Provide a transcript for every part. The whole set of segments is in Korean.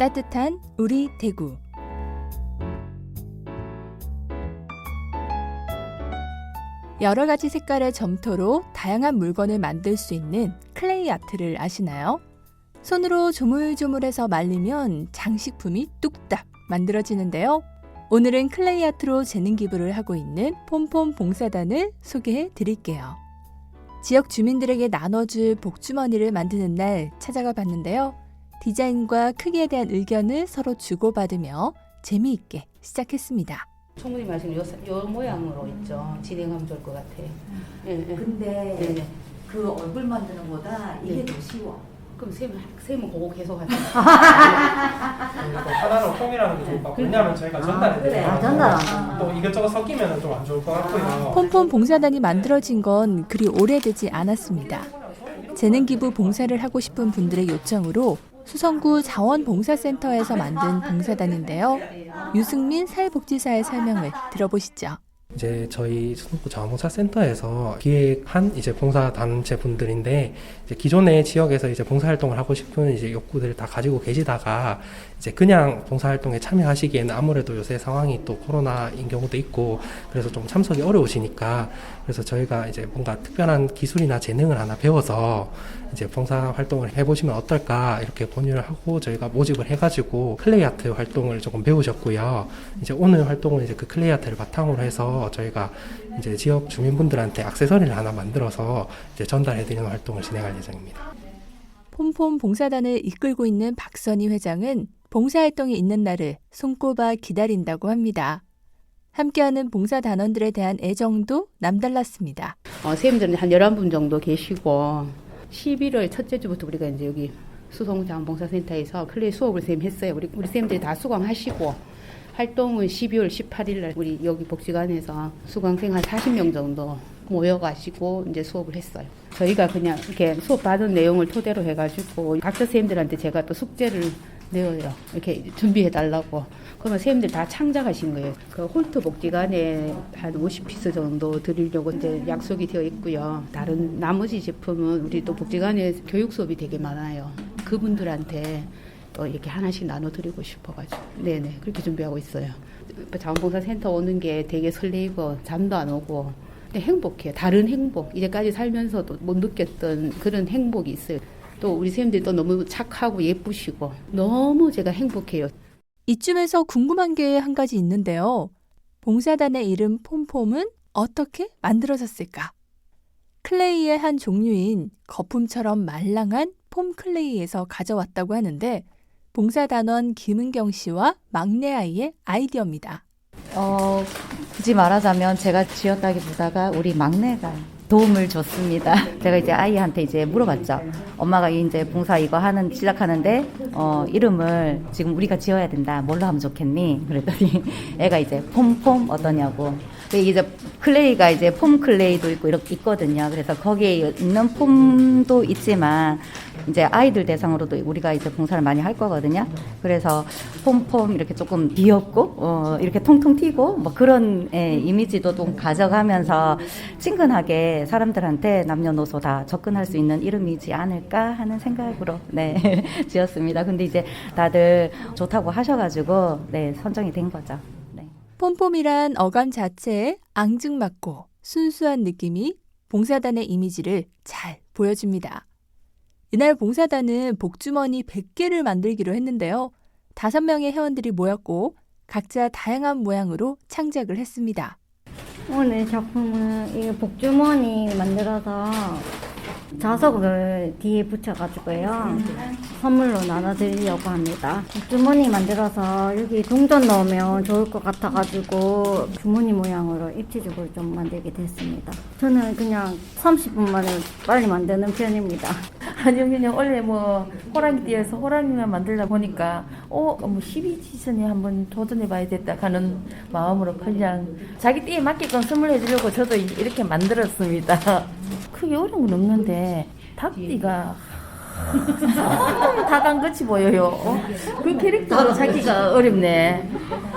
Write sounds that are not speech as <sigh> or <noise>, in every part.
따뜻한 우리 대구. 여러 가지 색깔의 점토로 다양한 물건을 만들 수 있는 클레이 아트를 아시나요? 손으로 조물조물해서 말리면 장식품이 뚝딱 만들어지는데요. 오늘은 클레이 아트로 재능 기부를 하고 있는 폼폼 봉사단을 소개해 드릴게요. 지역 주민들에게 나눠줄 복주머니를 만드는 날 찾아가 봤는데요. 디자인과 크기에 대한 의견을 서로 주고받으며 재미있게 시작했습니다. 총무님 말씀 요, 요 모양으로 있죠. 진행하면 좋을 것 같아요. 예, 예. 근데 네, 네. 그 얼굴 만드는 거보다 이게 네. 더 쉬워. 그럼 쌤, 쌤은 그거 계속 하세요. 그리고 하나로 통일하는 게 좋을 것 같고 왜냐하면 저희가 전달해 그래. 드려요. 아, 전달. 또 이것저것 섞이면 좀 안 좋을 것 같고요. 폼폼 봉사단이 만들어진 건 그리 오래되지 않았습니다. 재능 기부 봉사를 하고 싶은 분들의 요청으로 수성구 자원봉사센터에서 만든 봉사단인데요. 유승민 사회복지사의 설명을 들어보시죠. 이제 저희 수도구 자원봉사센터에서 기획한 이제 봉사단체 분들인데 이제 기존의 지역에서 이제 봉사활동을 하고 싶은 이제 욕구들을 다 가지고 계시다가 이제 그냥 봉사활동에 참여하시기에는 아무래도 요새 상황이 또 코로나인 경우도 있고 그래서 좀 참석이 어려우시니까 그래서 저희가 이제 뭔가 특별한 기술이나 재능을 하나 배워서 이제 봉사활동을 해보시면 어떨까 이렇게 권유를 하고 저희가 모집을 해가지고 클레이 아트 활동을 조금 배우셨고요. 이제 오늘 활동은 이제 그 클레이 아트를 바탕으로 해서 저희가 이제 지역 주민분들한테 액세서리를 하나 만들어서 이제 전달해드리는 활동을 진행할 예정입니다. 폼폼 봉사단을 이끌고 있는 박선희 회장은 봉사활동이 있는 날을 손꼽아 기다린다고 합니다. 함께하는 봉사 단원들에 대한 애정도 남달랐습니다. 어, 쌤들은 한 11분 정도 계시고 11월 첫째 주부터 우리가 이제 여기 수송자원봉사센터에서 클레이 수업을 쌤 했어요. 우리, 우리 쌤들이 다 수강하시고 활동은 12월 18일 날 우리 여기 복지관에서 수강생 한 40명 정도 모여가지고 이제 수업을 했어요. 저희가 그냥 이렇게 수업 받은 내용을 토대로 해가지고 각자 선생님들한테 제가 또 숙제를 내어요. 이렇게 준비해 달라고. 그러면 선생님들 다 창작하신 거예요. 그 홀트 복지관에 한 50피스 정도 드리려고 이제 약속이 되어 있고요. 다른 나머지 제품은 우리 또 복지관에 교육 수업이 되게 많아요. 그분들한테 또 이렇게 하나씩 나눠드리고 싶어가지고. 네네. 그렇게 준비하고 있어요. 자원봉사센터 오는 게 되게 설레이고 잠도 안 오고 행복해요. 다른 행복. 이제까지 살면서도 못 느꼈던 그런 행복이 있어요. 또 우리 선생님들도 너무 착하고 예쁘시고 너무 제가 행복해요. 이쯤에서 궁금한 게 한 가지 있는데요. 봉사단의 이름 폼폼은 어떻게 만들어졌을까? 클레이의 한 종류인 거품처럼 말랑한 폼 클레이에서 가져왔다고 하는데 봉사단원 김은경 씨와 막내 아이의 아이디어입니다. 어, 굳이 말하자면 제가 지었다기보다가 우리 막내가 도움을 줬습니다. <laughs> 제가 이제 아이한테 이제 물어봤죠. 엄마가 이제 봉사 이거 하는 시작하는데 어, 이름을 지금 우리가 지어야 된다. 뭘로 하면 좋겠니? 그랬더니 <laughs> 애가 이제 폼폼 어떠냐고. 이제 클레이가 이제 폼 클레이도 있고 이렇게 있거든요. 그래서 거기에 있는 폼도 있지만 이제 아이들 대상으로도 우리가 이제 봉사를 많이 할 거거든요. 그래서 폼폼 이렇게 조금 귀엽고 어, 이렇게 통통 튀고 뭐 그런 예, 이미지도 좀 가져가면서 친근하게 사람들한테 남녀노소 다 접근할 수 있는 이름이지 않을까 하는 생각으로 네 <laughs> 지었습니다. 근데 이제 다들 좋다고 하셔가지고 네 선정이 된 거죠. 네. 폼폼이란 어감 자체에 앙증맞고 순수한 느낌이 봉사단의 이미지를 잘 보여줍니다. 이날 봉사단은 복주머니 100개를 만들기로 했는데요. 다섯 명의 회원들이 모였고 각자 다양한 모양으로 창작을 했습니다. 오늘 작품은 이 복주머니 만들어서 자석을 뒤에 붙여가지고요. 선물로 나눠드리려고 합니다. 복주머니 만들어서 여기 동전 넣으면 좋을 것 같아가지고 주머니 모양으로 입체적으로 좀 만들게 됐습니다. 저는 그냥 30분 만에 빨리 만드는 편입니다. 아니요 그냥 원래 뭐 호랑이띠에서 호랑이만 만들다 보니까 어 뭐 12지선에 한번 도전해봐야겠다 하는 마음으로 그냥 자기 띠에 맞게끔 선물해 주려고 저도 이- 이렇게 만들었습니다. <laughs> 크게 어려운 건 없는데 닭띠가 너무 다간같이 <laughs> 보여요. 어? 그 캐릭터로 찾기가 어렵네.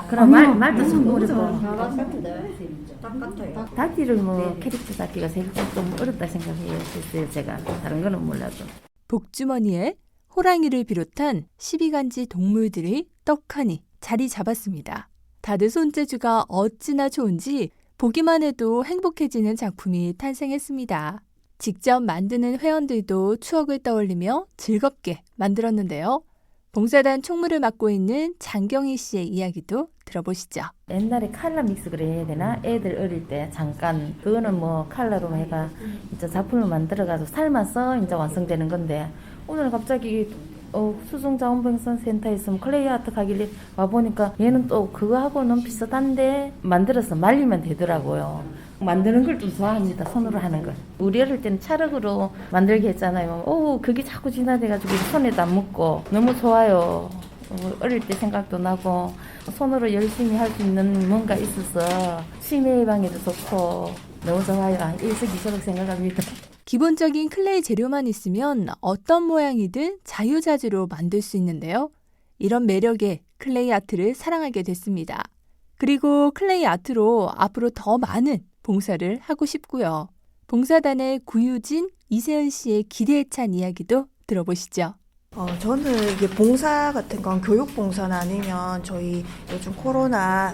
그럼 말, 말도 좀 어렵고 닭띠를 뭐 캐릭터 잡기가 제일 좀 어렵다 생각해요 글쎄요 제가 다른 거는 몰라도 복주머니에 호랑이를 비롯한 12간지 동물들이 떡하니 자리 잡았습니다. 다들 손재주가 어찌나 좋은지 보기만 해도 행복해지는 작품이 탄생했습니다. 직접 만드는 회원들도 추억을 떠올리며 즐겁게 만들었는데요. 봉사단 총무를 맡고 있는 장경희 씨의 이야기도 들어보시죠. 옛날에 칼라 믹스 그래야 되나? 애들 어릴 때 잠깐 그거는 뭐 칼라로 해가 이제 작품을 만들어가지고 삶아서 이제 완성되는 건데 오늘 갑자기 어, 수송자원봉사센터에 있으면 클레이 아트 가길래 와보니까 얘는 또 그거하고는 비슷한데 만들어서 말리면 되더라고요. 만드는 걸 좀 좋아합니다. 손으로 하는 걸. 우리 어릴 때는 찰흙으로 만들게 했잖아요. 오, 그게 자꾸 진화돼가지고 손에도 안 묻고 너무 좋아요. 어, 어릴 때 생각도 나고 손으로 열심히 할 수 있는 뭔가 있어서 치매 예방에도 좋고 너무 좋아요. 일석이조로 생각합니다. 기본적인 클레이 재료만 있으면 어떤 모양이든 자유자재로 만들 수 있는데요. 이런 매력에 클레이 아트를 사랑하게 됐습니다. 그리고 클레이 아트로 앞으로 더 많은 봉사를 하고 싶고요. 봉사단의 구유진, 이세은 씨의 기대에 찬 이야기도 들어보시죠. 어, 저는 이게 봉사 같은 건 교육 봉사나 아니면 저희 요즘 코로나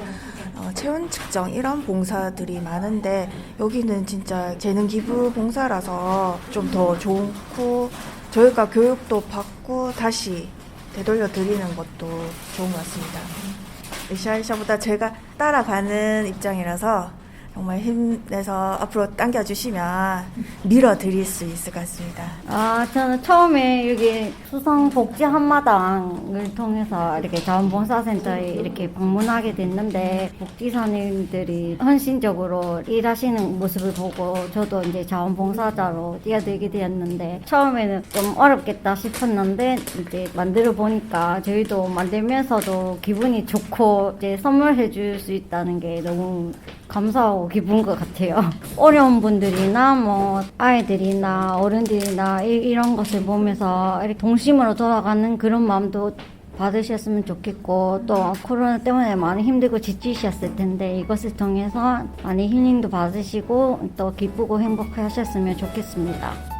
어, 체온 측정 이런 봉사들이 많은데 여기는 진짜 재능 기부 봉사라서 좀 더 좋고 저희가 교육도 받고 다시 되돌려 드리는 것도 좋은 것 같습니다. 으쌰으쌰보다 제가 따라가는 입장이라서 정말 힘내서 앞으로 당겨주시면 밀어드릴 수 있을 것 같습니다. 아, 저는 처음에 여기 수성 복지 한마당을 통해서 이렇게 자원봉사센터에 이렇게 방문하게 됐는데 복지사님들이 헌신적으로 일하시는 모습을 보고 저도 이제 자원봉사자로 뛰어들게 되었는데 처음에는 좀 어렵겠다 싶었는데 이제 만들어 보니까 저희도 만들면서도 기분이 좋고 이제 선물해 줄 수 있다는 게 너무 감사하고 기쁜 것 같아요. <laughs> 어려운 분들이나 뭐 아이들이나 어른들이나 이, 이런 것을 보면서 이렇게 동심으로 돌아가는 그런 마음도 받으셨으면 좋겠고 또 코로나 때문에 많이 힘들고 지치셨을 텐데 이것을 통해서 많이 힐링도 받으시고 또 기쁘고 행복하셨으면 좋겠습니다.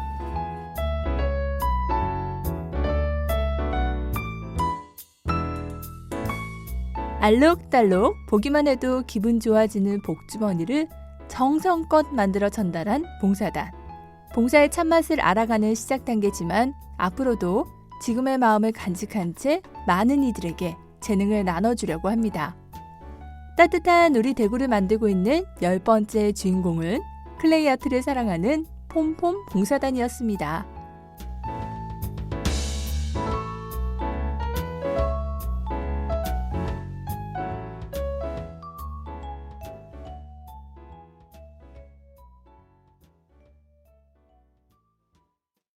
알록달록 보기만 해도 기분 좋아지는 복주머니를 정성껏 만들어 전달한 봉사단. 봉사의 참맛을 알아가는 시작 단계지만 앞으로도 지금의 마음을 간직한 채 많은 이들에게 재능을 나눠주려고 합니다. 따뜻한 우리 대구를 만들고 있는 열 번째 주인공은 클레이 아트를 사랑하는 폼폼 봉사단이었습니다.